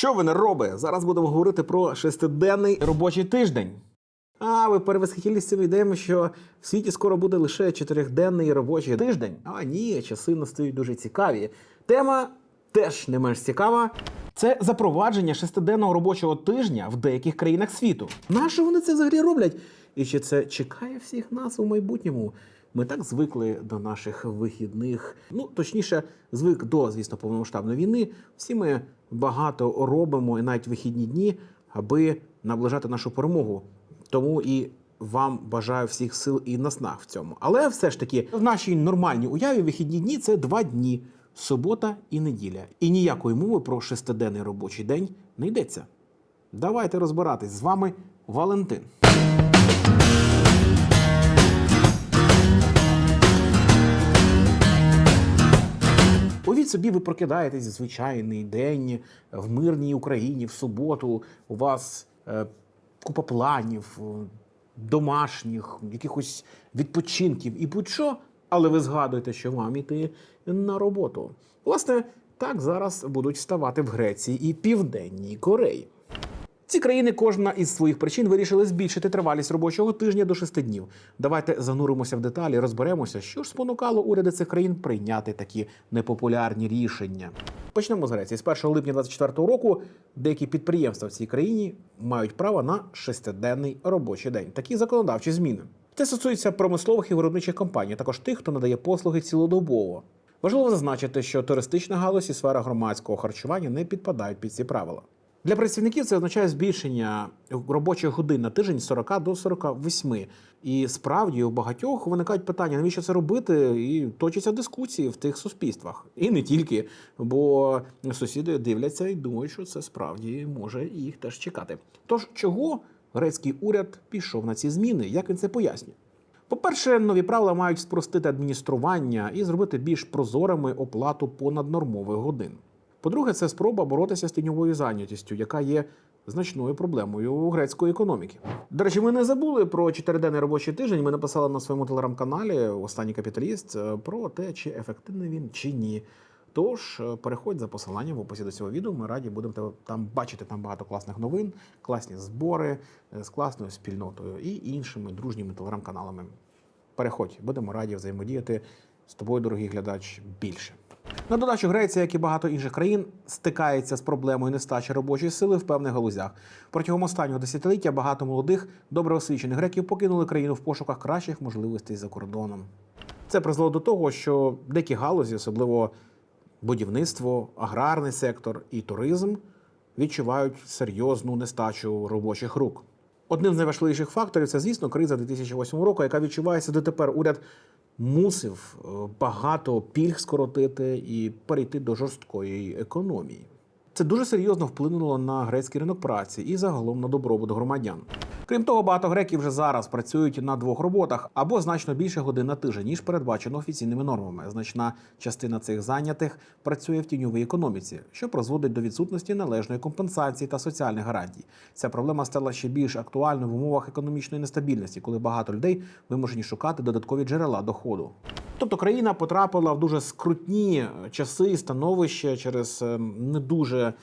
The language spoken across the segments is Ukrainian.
Що ви не робите? Зараз будемо говорити про шестиденний робочий тиждень. А ви перевисхились цими ідеями, що в світі скоро буде лише чотирьохденний робочий тиждень. А ні, часи настають дуже цікаві. Тема теж не менш цікава. Це запровадження шестиденного робочого тижня в деяких країнах світу. Нащо вони це взагалі роблять? І чи це чекає всіх нас у майбутньому? Ми так звикли до наших вихідних. Ну точніше, звик до, звісно, повномасштабної війни. Всі ми багато робимо і навіть вихідні дні, аби наближати нашу перемогу. Тому і вам бажаю всіх сил і наснаг в цьому. Але все ж таки, в нашій нормальній уяві вихідні дні це два дні субота і неділя. І ніякої мови про шестиденний робочий день не йдеться. Давайте розбиратись з вами Валентин. Собі, ви прокидаєтесь звичайний день в мирній Україні в суботу. У вас е, купа планів, е, домашніх, якихось відпочинків і будь-що, але ви згадуєте, що вам іти на роботу. Власне, так зараз будуть ставати в Греції і Південній Кореї. Ці країни кожна із своїх причин вирішили збільшити тривалість робочого тижня до шести днів. Давайте зануримося в деталі, розберемося, що ж спонукало уряди цих країн прийняти такі непопулярні рішення. Почнемо з Греції. З 1 липня 2024 року деякі підприємства в цій країні мають право на шестиденний робочий день. Такі законодавчі зміни. Це стосується промислових і виробничих компаній, також тих, хто надає послуги цілодобово. Важливо зазначити, що туристична галузь і сфера громадського харчування не підпадають під ці правила. Для працівників це означає збільшення робочих годин на тиждень з 40 до 48. І справді у багатьох виникають питання, навіщо це робити, і точаться дискусії в тих суспільствах. І не тільки, бо сусіди дивляться і думають, що це справді може їх теж чекати. Тож чого грецький уряд пішов на ці зміни? Як він це пояснює? По-перше, нові правила мають спростити адміністрування і зробити більш прозорими оплату понаднормових годин. По-друге, це спроба боротися з тіньовою зайнятістю, яка є значною проблемою грецької економіки. До речі, ми не забули про чотириденний робочий тиждень. Ми написали на своєму телеграм-каналі Останній капіталіст е, про те, чи ефективний він чи ні. Тож е, переходь за посиланням в описі до цього відео. Ми раді будемо тебе там бачити там багато класних новин, класні збори е, з класною спільнотою і іншими дружніми телеграм-каналами. Переходь, будемо раді взаємодіяти з тобою, дорогий глядач, більше. На додачу Греція, як і багато інших країн, стикається з проблемою нестачі робочої сили в певних галузях. Протягом останнього десятиліття багато молодих, добре освічених греків покинули країну в пошуках кращих можливостей за кордоном. Це призвело до того, що деякі галузі, особливо будівництво, аграрний сектор і туризм, відчувають серйозну нестачу робочих рук. Одним з найважливіших факторів це, звісно, криза 2008 року, яка відчувається дотепер. Уряд мусив е, багато пільг скоротити і перейти до жорсткої економії. Це дуже серйозно вплинуло на грецький ринок праці і загалом на добробут громадян. Крім того, багато греків вже зараз працюють на двох роботах або значно більше годин на тиждень, ніж передбачено офіційними нормами. Значна частина цих зайнятих працює в тіньовій економіці, що призводить до відсутності належної компенсації та соціальних гарантій. Ця проблема стала ще більш актуальною в умовах економічної нестабільності, коли багато людей вимушені шукати додаткові джерела доходу. Тобто країна потрапила в дуже скрутні часи, становище через ем, не дуже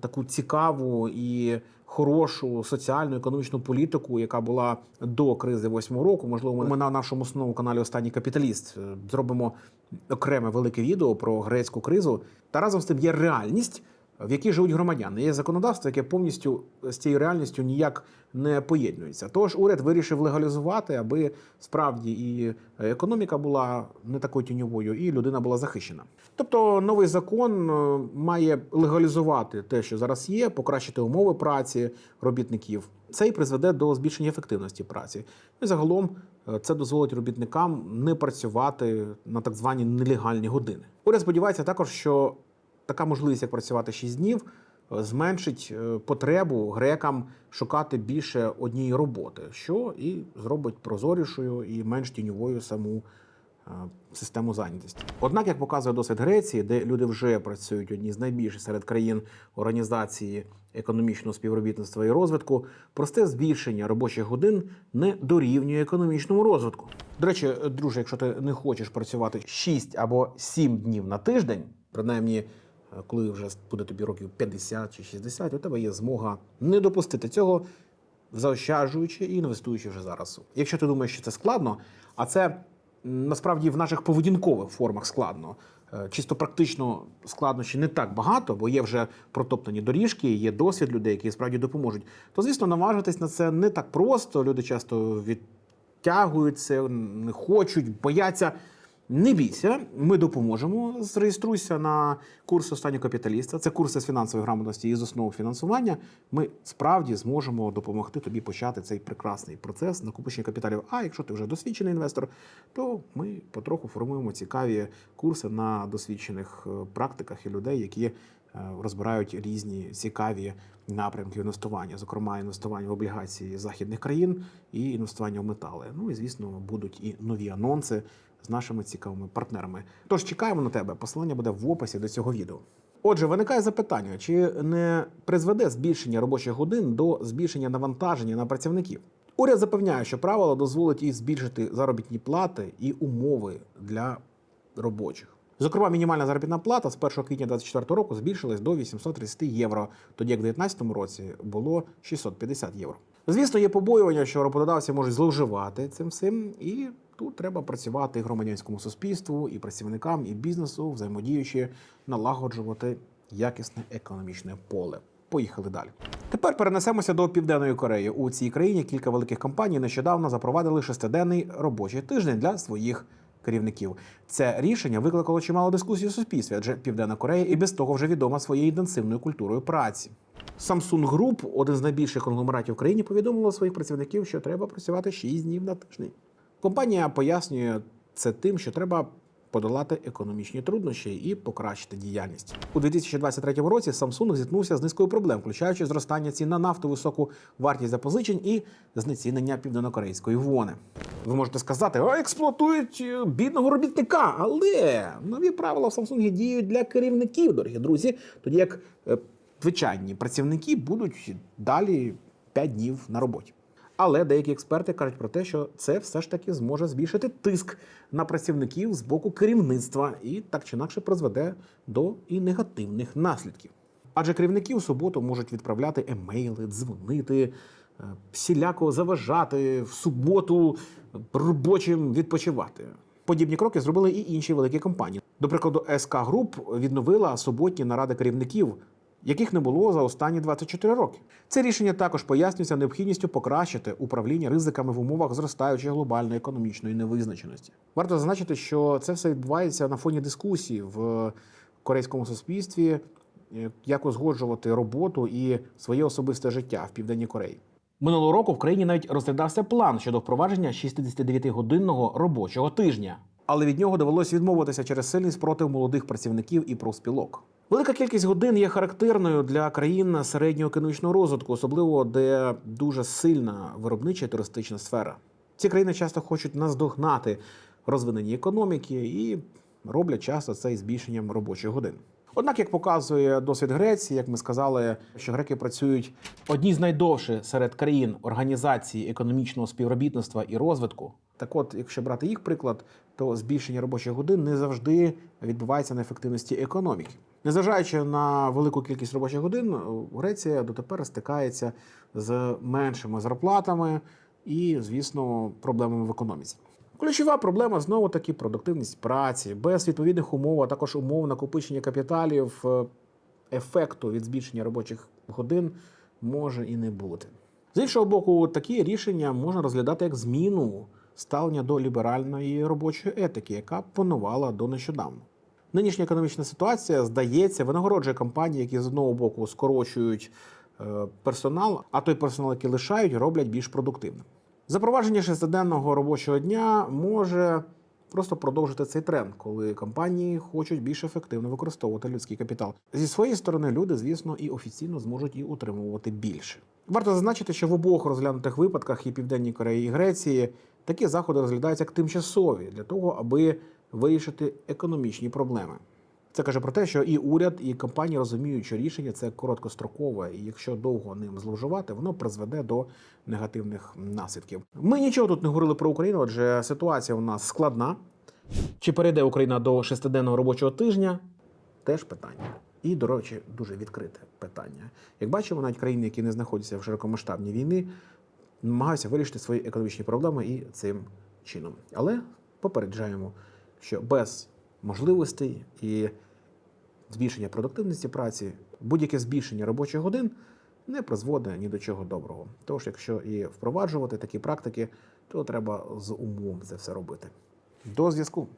таку цікаву і хорошу соціальну економічну політику, яка була до кризи восьмого року. Можливо, ми на нашому основному каналі Останній капіталіст е, зробимо окреме велике відео про грецьку кризу. Та разом з тим є реальність, в якій живуть громадяни. Є законодавство, яке повністю з цією реальністю ніяк не поєднується. Тож уряд вирішив легалізувати, аби справді і економіка була не такою тіньовою, і людина була захищена. Тобто новий закон е, має легалізувати те, що зараз є, покращити умови праці робітників. Це і призведе до збільшення ефективності праці. І загалом е, це дозволить робітникам не працювати на так звані нелегальні години. Уряд сподівається також, що така можливість, як працювати 6 днів, е, зменшить е, потребу грекам шукати більше однієї роботи, що і зробить прозорішою і менш тіньовою саму е, систему зайнятості. Однак, як показує досвід Греції, де люди вже працюють одні з найбільших серед країн організації економічного співробітництва і розвитку, просте збільшення робочих годин не дорівнює економічному розвитку. До речі, друже, якщо ти не хочеш працювати 6 або 7 днів на тиждень, принаймні коли вже буде тобі років 50 чи 60, у тебе є змога не допустити цього, заощаджуючи і інвестуючи вже зараз. Якщо ти думаєш, що це складно, а це насправді в наших поведінкових формах складно. Е, Чисто практично складнощі не так багато, бо є вже протоптані доріжки, є досвід людей, які справді допоможуть. То, звісно, наважитись на це не так просто. Люди часто відтягуються, не хочуть, бояться. Не бійся, ми допоможемо. Зреєструйся на курс останнього капіталіста. Це курси з фінансової грамотності і з основ фінансування. Ми справді зможемо допомогти тобі почати цей прекрасний процес накопичення капіталів. А якщо ти вже досвідчений інвестор, то ми потроху формуємо цікаві курси на досвідчених е, практиках і людей, які е, розбирають різні цікаві напрямки інвестування, зокрема інвестування в облігації західних країн і інвестування в метали. Ну і звісно, будуть і нові анонси з нашими цікавими партнерами. Тож чекаємо на тебе. Посилання буде в описі до цього відео. Отже, виникає запитання: чи не призведе збільшення робочих годин до збільшення навантаження на працівників? Уряд запевняє, що правило дозволить і збільшити заробітні плати і умови для робочих. Зокрема, мінімальна заробітна плата з 1 квітня 2024 року збільшилась до 830 євро, тоді як в 2019 році було 650 євро. Звісно, є побоювання, що роботодавці можуть зловживати цим всім, і тут треба працювати і громадянському суспільству, і працівникам, і бізнесу, взаємодіючи, налагоджувати якісне економічне поле. Поїхали далі. Тепер перенесемося до південної Кореї. У цій країні кілька великих компаній нещодавно запровадили шестиденний робочий тиждень для своїх керівників. Це рішення викликало чимало дискусій у суспільстві, адже Південна Корея і без того вже відома своєю інтенсивною культурою праці. Samsung Group, один з найбільших конгломератів в країні, повідомила своїх працівників, що треба працювати 6 днів на тиждень. Компанія пояснює це тим, що треба подолати економічні труднощі і покращити діяльність у 2023 році. Samsung зіткнувся з низкою проблем, включаючи зростання цін на нафту, високу вартість запозичень і знецінення південнокорейської вони. Ви можете сказати, а експлуатують е, бідного робітника, але нові правила в Samsung діють для керівників, дорогі друзі, тоді як е, звичайні працівники будуть далі 5 днів на роботі. Але деякі експерти кажуть про те, що це все ж таки зможе збільшити тиск на працівників з боку керівництва і так чи інакше призведе до і негативних наслідків. Адже керівники у суботу можуть відправляти емейли, дзвонити, е, всіляко заважати в суботу робочим відпочивати. Подібні кроки зробили і інші великі компанії. До прикладу, СК Груп відновила суботні наради керівників, яких не було за останні 24 роки. Це рішення також пояснюється необхідністю покращити управління ризиками в умовах зростаючої глобальної економічної невизначеності. Варто зазначити, що це все відбувається на фоні дискусії в корейському суспільстві, е, як узгоджувати роботу і своє особисте життя в південній Кореї. Минулого року в країні навіть розглядався план щодо впровадження 69-годинного робочого тижня. Але від нього довелося відмовитися через сильний спротив молодих працівників і профспілок. Велика кількість годин є характерною для країн середнього економічного розвитку, особливо де дуже сильна виробнича і туристична сфера. Ці країни часто хочуть наздогнати розвинені економіки і роблять часто це збільшенням робочих годин. Однак, як показує досвід Греції, як ми сказали, що греки працюють одні з найдовше серед країн організації економічного співробітництва і розвитку. Так от, якщо брати їх приклад, то збільшення робочих годин не завжди відбувається на ефективності економіки. Незважаючи на велику кількість робочих годин, Греція дотепер стикається з меншими зарплатами і, звісно, проблемами в економіці. Ключова проблема знову таки продуктивність праці, без відповідних умов, а також умов накопичення капіталів, е, ефекту від збільшення робочих годин може і не бути. З іншого боку, такі рішення можна розглядати як зміну ставлення до ліберальної робочої етики, яка панувала до нещодавно. Нинішня економічна ситуація, здається, винагороджує компанії, які з одного боку скорочують е, персонал, а той персонал, який лишають, роблять більш продуктивним. Запровадження шестиденного робочого дня може просто продовжити цей тренд, коли компанії хочуть більш ефективно використовувати людський капітал. Зі своєї сторони, люди, звісно, і офіційно зможуть і утримувати більше. Варто зазначити, що в обох розглянутих випадках і Південній Кореї і Греції такі заходи розглядаються як тимчасові для того, аби вирішити економічні проблеми. Це каже про те, що і уряд, і компанії розуміють, що рішення це короткострокове, і якщо довго ним зловживати, воно призведе до негативних наслідків. Ми нічого тут не говорили про Україну, адже ситуація у нас складна. Чи перейде Україна до шестиденного робочого тижня? Теж питання. І, до речі, дуже відкрите питання. Як бачимо, навіть країни, які не знаходяться в широкомасштабній війні, намагаються вирішити свої економічні проблеми і цим чином. Але попереджаємо, що без можливостей і збільшення продуктивності праці, будь-яке збільшення робочих годин не призводить ні до чого доброго. Тож, якщо і впроваджувати такі практики, то треба з умом це все робити. До зв'язку.